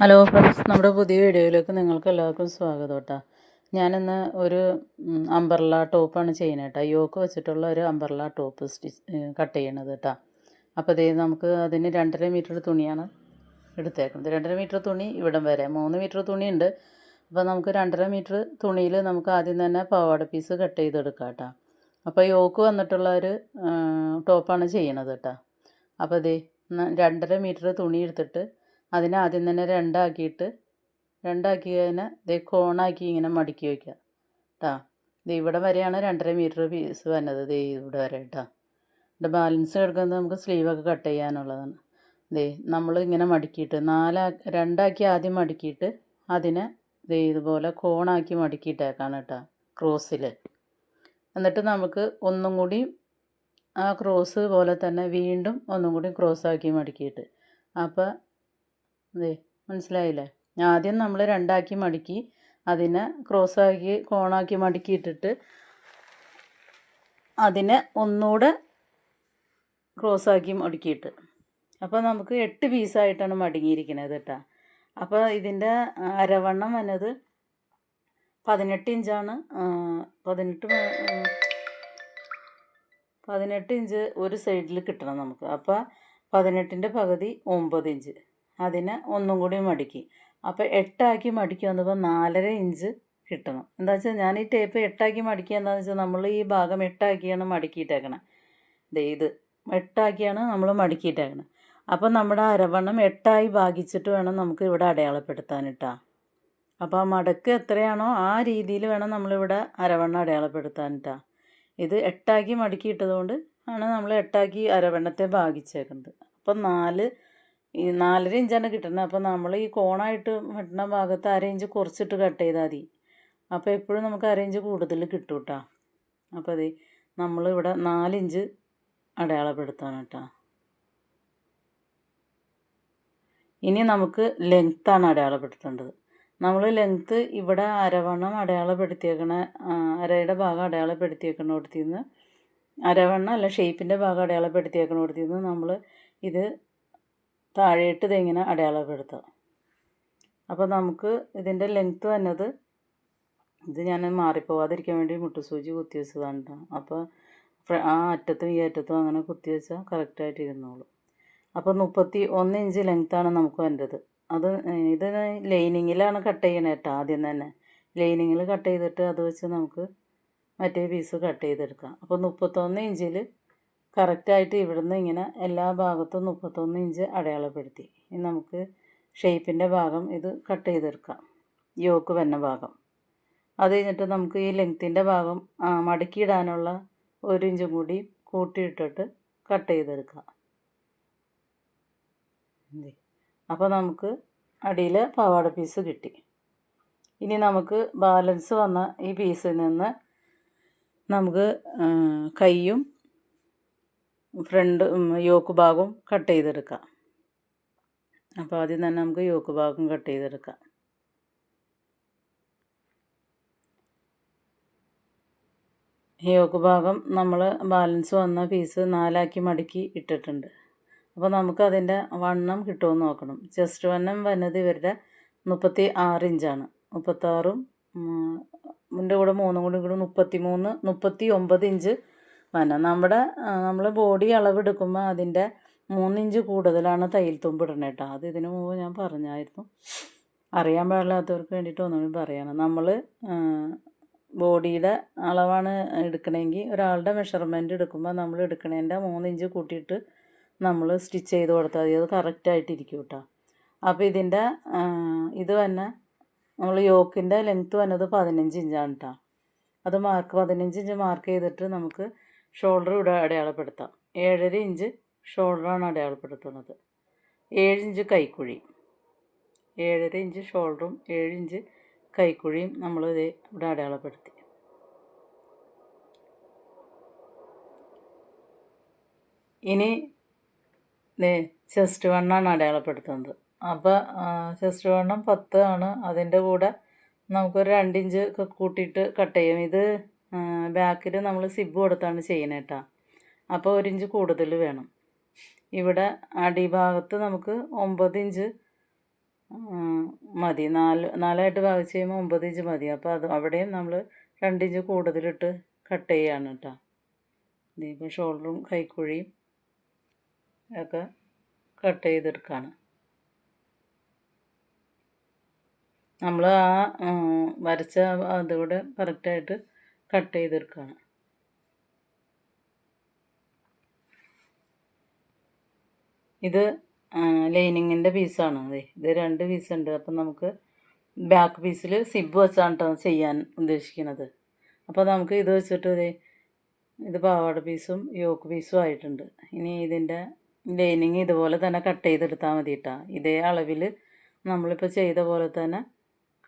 Hello friends നമ്മുടെ പുതിയ വീഡിയോയിലേക്ക് നിങ്ങൾക്ക് എല്ലാവർക്കും സ്വാഗതം കേട്ടോ ഞാനിന്ന് ഒരു അമ്പർല ടോപ്പാണ് ചെയ്യുന്നത് കേട്ടോ യോക്ക് വെച്ചിട്ടുള്ള ഒരു അമ്പർല ടോപ്പ് സ്റ്റിച്ച് കട്ട് ചെയ്യണത് കേട്ടോ അപ്പോൾ ഇതേ നമുക്ക് അതിന് രണ്ടര മീറ്റർ തുണിയാണ് എടുത്തേക്കുന്നത്. രണ്ടര മീറ്റർ തുണി ഇവിടം വരെ. മൂന്ന് മീറ്റർ തുണിയുണ്ട്. അപ്പോൾ നമുക്ക് രണ്ടര മീറ്റർ തുണിയിൽ നമുക്ക് ആദ്യം തന്നെ പാവാട പീസ് കട്ട് ചെയ്തെടുക്കാം കേട്ടോ അപ്പോൾ യോക്ക് വന്നിട്ടുള്ള ഒരു ടോപ്പാണ് ചെയ്യണത് കേട്ടോ അപ്പോൾ ഇതേ രണ്ടര മീറ്റർ തുണി എടുത്തിട്ട് അതിനെ ആദ്യം തന്നെ രണ്ടാക്കിയിട്ട് രണ്ടാക്കി കഴിഞ്ഞാൽ ഇതേ കോണാക്കി ഇങ്ങനെ മടക്കി വയ്ക്കുക. കേട്ടോ ഇത് ഇവിടെ വരെയാണ് രണ്ടര മീറ്റർ പീസ് വന്നത്. ദേ ഇവിടെ വരെ കേട്ടോ ഇവിടെ ബാലൻസ് കിടക്കുന്നത് നമുക്ക് സ്ലീവൊക്കെ കട്ട് ചെയ്യാനുള്ളതാണ്. ദേ നമ്മൾ ഇങ്ങനെ മടക്കിയിട്ട് നാലാ രണ്ടാക്കി ആദ്യം മടക്കിയിട്ട് അതിനെ ദേ ഇതുപോലെ കോണാക്കി മടക്കിയിട്ടേക്കാണ് കേട്ടോ ക്രോസിൽ എന്നിട്ട് നമുക്ക് ഒന്നും കൂടി ആ ക്രോസ് പോലെ തന്നെ വീണ്ടും ഒന്നും കൂടി ക്രോസാക്കി മടക്കിയിട്ട്. അപ്പോൾ അതെ മനസ്സിലായില്ലേ? ആദ്യം നമ്മൾ രണ്ടാക്കി മടക്കി അതിനെ ക്രോസാക്കി കോണാക്കി മടക്കിയിട്ടിട്ട് അതിനെ ഒന്നുകൂടെ ക്രോസാക്കി മടക്കിയിട്ട്. അപ്പോൾ നമുക്ക് എട്ട് പീസായിട്ടാണ് മടങ്ങിയിരിക്കുന്നത് കേട്ടോ അപ്പോൾ ഇതിന്റെ അരവണ്ണം വന്നത് പതിനെട്ട് ഇഞ്ചാണ്. പതിനെട്ട് പതിനെട്ട് ഇഞ്ച് ഒരു സൈഡിൽ കിട്ടണം നമുക്ക്. അപ്പോൾ പതിനെട്ടിന്റെ പകുതി ഒമ്പത് ഇഞ്ച്. അതിനെ ഒന്നും കൂടി മടക്കി. അപ്പോൾ എട്ടാക്കി മടക്കി വന്നപ്പോൾ നാലര ഇഞ്ച് കിട്ടണം. എന്താ വെച്ചാൽ ഞാൻ ഈ ടേപ്പ് എട്ടാക്കി മടക്കി എന്താണെന്ന് വെച്ചാൽ നമ്മൾ ഈ ഭാഗം എട്ടാക്കിയാണ് മടക്കിയിട്ടേക്കണം. ദേ ഇത് എട്ടാക്കിയാണ് നമ്മൾ മടക്കിയിട്ടേക്കണം. അപ്പോൾ നമ്മുടെ അരവണ്ണം എട്ടായി ഭാഗിച്ചിട്ട് വേണം നമുക്ക് ഇവിടെ അടയാളപ്പെടുത്താനിട്ടാ. അപ്പോൾ ആ മടക്ക് എത്രയാണോ ആ രീതിയിൽ വേണം നമ്മളിവിടെ അരവണ്ണം അടയാളപ്പെടുത്താനിട്ടാ. ഇത് എട്ടാക്കി മടക്കിയിട്ടതുകൊണ്ട് ആണ് നമ്മൾ എട്ടാക്കി അരവണ്ണത്തെ ഭാഗിച്ചേക്കുന്നത് അപ്പം നാല് ഈ നാലര ഇഞ്ചാണ് കിട്ടുന്നത്. അപ്പോൾ നമ്മൾ ഈ കോണായിട്ട് വെട്ടുന്ന ഭാഗത്ത് അര ഇഞ്ച് കുറച്ചിട്ട് കട്ട് ചെയ്താൽ മതി. അപ്പോൾ എപ്പോഴും നമുക്ക് അര ഇഞ്ച് കൂടുതൽ കിട്ടും കേട്ടോ അപ്പോൾ അതെ നമ്മളിവിടെ നാലിഞ്ച് അടയാളപ്പെടുത്താണ് കേട്ടോ ഇനി നമുക്ക് ലെങ്ത്താണ് അടയാളപ്പെടുത്തേണ്ടത്. നമ്മൾ ലെങ്ത്ത് ഇവിടെ അരവണ്ണം അടയാളപ്പെടുത്തിയേക്കണ അരയുടെ ഭാഗം അടയാളപ്പെടുത്തിയേക്കണ നിന്ന് അരവണ്ണം അല്ല ഷേപ്പിന്റെ ഭാഗം അടയാളപ്പെടുത്തിയേക്കണ നിന്ന് നമ്മൾ ഇത് താഴേട്ട് ഇതിങ്ങനെ അടയാളപ്പെടുത്തുക. അപ്പോൾ നമുക്ക് ഇതിന്റെ ലെങ്ത്ത് വന്നത് ഇത് ഞാൻ മാറിപ്പോവാതിരിക്കാൻ വേണ്ടി മുട്ടുസൂചി കുത്തി വെച്ചതാണ് അപ്പോൾ ആ അറ്റത്തും ഈ അറ്റത്തും അങ്ങനെ കുത്തി വെച്ചാൽ കറക്റ്റായിട്ട് ഇരുന്നോളൂ. അപ്പോൾ മുപ്പത്തി ഒന്ന് ഇഞ്ച് ലെങ്ത്താണ് നമുക്ക് വേണ്ടത്. അത് ഇത് ലൈനിങ്ങിലാണ് കട്ട് ചെയ്യണേ കേട്ടോ ആദ്യം തന്നെ. ലൈനിങ്ങിൽ കട്ട് ചെയ്തിട്ട് അത് വെച്ച് നമുക്ക് മറ്റേ പീസ് കട്ട് ചെയ്തെടുക്കാം. അപ്പോൾ മുപ്പത്തൊന്ന് ഇഞ്ചിൽ കറക്റ്റായിട്ട് ഇവിടുന്ന് ഇങ്ങനെ എല്ലാ ഭാഗത്തും മുപ്പത്തൊന്ന് ഇഞ്ച് അടയാളപ്പെടുത്തി. ഇനി നമുക്ക് ഷേപ്പിന്റെ ഭാഗം ഇത് കട്ട് ചെയ്തെടുക്കാം. യോക്ക് വന്ന ഭാഗം. അത് കഴിഞ്ഞിട്ട് നമുക്ക് ഈ ലെങ്ത്തിന്റെ ഭാഗം മടക്കിയിടാനുള്ള ഒരു ഇഞ്ചും കൂടി കൂട്ടിയിട്ടിട്ട് കട്ട് ചെയ്തെടുക്കാം. അപ്പോൾ നമുക്ക് അടിയിൽ പാവാട പീസ് കിട്ടി. ഇനി നമുക്ക് ബാലൻസ് വന്ന ഈ പീസിൽ നിന്ന് നമുക്ക് കൈയും ഫ്രണ്ട് യോക്ക് ഭാഗവും കട്ട് ചെയ്തെടുക്കാം. അപ്പോൾ ആദ്യം തന്നെ നമുക്ക് യോക്ക് ഭാഗം കട്ട് ചെയ്തെടുക്കാം. യോക്ക് ഭാഗം നമ്മൾ ബാലൻസ് വന്ന പീസ് നാലാക്കി മടക്കി ഇട്ടിട്ടുണ്ട്. അപ്പോൾ നമുക്ക് അതിന്റെ വണ്ണം കിട്ടുമെന്ന് നോക്കണം. ചെസ്റ്റ് വണ്ണം വന്നത് ഇവരുടെ മുപ്പത്തി ആറ് ഇഞ്ചാണ്. മുപ്പത്താറും ഇതിന്റെ കൂടെ മൂന്നും കൂടി കൂടി മുപ്പത്തി മൂന്ന് മുപ്പത്തി ഒമ്പത് ഇഞ്ച് വന നമ്മുടെ നമ്മൾ ബോഡി അളവെടുക്കുമ്പോൾ അതിന്റെ മൂന്നിഞ്ച് കൂടുതലാണ് തയ്യൽ തുമ്പ് ഇടണേ കേട്ടോ അത് ഇതിനു മുമ്പ് ഞാൻ പറഞ്ഞായിരുന്നു. അറിയാൻ പാടില്ലാത്തവർക്ക് വേണ്ടിയിട്ട് ഒന്നുകൂടി പറയണം. നമ്മൾ ബോഡിയുടെ അളവാണ് എടുക്കണമെങ്കിൽ ഒരാളുടെ മെഷർമെന്റ് എടുക്കുമ്പോൾ നമ്മൾ എടുക്കണേന്റെ മൂന്നിഞ്ച് കൂട്ടിയിട്ട് നമ്മൾ സ്റ്റിച്ച് ചെയ്ത് കൊടുത്താൽ മതി. അത് കറക്റ്റായിട്ടിരിക്കും കേട്ടോ അപ്പോൾ ഇതിന്റെ ഇത് തന്നെ നമ്മൾ യോക്കിന്റെ ലെങ്ത്ത് വന്നത് പതിനഞ്ച് ഇഞ്ചാണ് കേട്ടോ അത് മാർക്ക് പതിനഞ്ച് ഇഞ്ച് മാർക്ക് ചെയ്തിട്ട് നമുക്ക് ഷോൾഡർ ഇവിടെ അടയാളപ്പെടുത്താം. ഏഴര ഇഞ്ച് ഷോൾഡറാണ് അടയാളപ്പെടുത്തുന്നത്. ഏഴിഞ്ച് കൈക്കുഴി. ഏഴര ഇഞ്ച് ഷോൾഡറും ഏഴിഞ്ച് കൈക്കുഴിയും നമ്മൾ ഇത് ഇവിടെ അടയാളപ്പെടുത്തി. ഇനി ചെസ്റ്റ് വണ്ണാണ് അടയാളപ്പെടുത്തുന്നത്. അപ്പോൾ ചെസ്റ്റ് വണ്ണം പത്ത് ആണ്. അതിന്റെ കൂടെ നമുക്കൊരു രണ്ടിഞ്ച് കൂട്ടിയിട്ട് കട്ട് ചെയ്യാം. ഇത് ബാക്കിൽ നമ്മൾ സിബ് കൊടുത്താണ് ചെയ്യുന്നത് കേട്ടോ അപ്പോൾ ഒരു ഇഞ്ച് കൂടുതൽ വേണം. ഇവിടെ അടിഭാഗത്ത് നമുക്ക് ഒമ്പത് ഇഞ്ച് മതി. നാല് നാലായിട്ട് ഭാഗിച്ച് കഴിയുമ്പോൾ ഒമ്പത് ഇഞ്ച് മതി. അപ്പോൾ അത് അവിടെയും നമ്മൾ രണ്ട് ഇഞ്ച് കൂടുതലിട്ട് കട്ട് ചെയ്യാണ് കേട്ടോ ഇതിപ്പോൾ ഷോൾഡറും കൈക്കുഴിയും ഒക്കെ കട്ട് ചെയ്തെടുക്കുകയാണ് നമ്മൾ ആ, വരച്ച അതുകൂടെ കറക്റ്റായിട്ട് കട്ട് ചെയ്തെടുക്കുകയാണ് ഇത് ലൈനിങ്ങിന്റെ പീസാണ്. അതെ ഇത് രണ്ട് പീസ് ഉണ്ട് അപ്പം നമുക്ക് ബാക്ക് പീസിൽ സിബ് വെച്ചാണ് കേട്ടോ ചെയ്യാൻ ഉദ്ദേശിക്കുന്നത്. അപ്പോൾ നമുക്ക് ഇത് വെച്ചിട്ട് ദേ ഇത് പാവാട പീസും യോക്ക് പീസും ആയിട്ടുണ്ട്. ഇനി ഇതിന്റെ ലൈനിങ് ഇതുപോലെ തന്നെ കട്ട് ചെയ്തെടുത്താൽ മതി കേട്ടോ ഇതേ അളവിൽ നമ്മളിപ്പോൾ ചെയ്ത പോലെ തന്നെ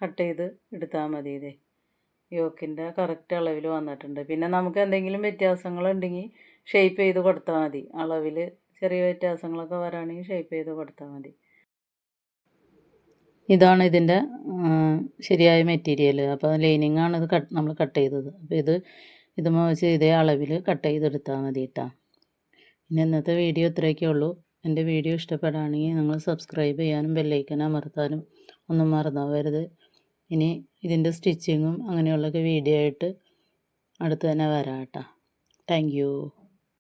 കട്ട് ചെയ്ത് എടുത്താൽ മതി ഇതേ യോക്കിന്റെ കറക്റ്റ് അളവിൽ വന്നിട്ടുണ്ട്. പിന്നെ നമുക്ക് എന്തെങ്കിലും വ്യത്യാസങ്ങളുണ്ടെങ്കിൽ ഷേപ്പ് ചെയ്ത് കൊടുത്താൽ മതി. അളവിൽ ചെറിയ വ്യത്യാസങ്ങളൊക്കെ വരാണെങ്കിൽ ഷേപ്പ് ചെയ്ത് കൊടുത്താൽ മതി. ഇതാണ് ഇതിന്റെ ശരിയായ മെറ്റീരിയൽ അപ്പോൾ ലൈനിങ് ആണ് ഇത് കട്ട് നമ്മൾ കട്ട് ചെയ്തത്. അപ്പോൾ ഇത് ഇത് വെച്ച് ഇതേ അളവിൽ കട്ട് ചെയ്തെടുത്താൽ മതി കേട്ടോ ഇനി ഇന്നത്തെ വീഡിയോ ഇത്രയൊക്കെ ഉള്ളൂ. എന്റെ വീഡിയോ ഇഷ്ടപ്പെടുകയാണെങ്കിൽ നിങ്ങൾ സബ്സ്ക്രൈബ് ചെയ്യാനും ബെല്ലൈക്കൻ അമർത്താനും ഒന്നും മറന്നു ഇനി ഇതിന്റെ സ്റ്റിച്ചിങ്ങും അങ്ങനെയുള്ളൊക്കെ വീഡിയോ ആയിട്ട് അടുത്ത് തന്നെ വരാം കേട്ടോ. താങ്ക്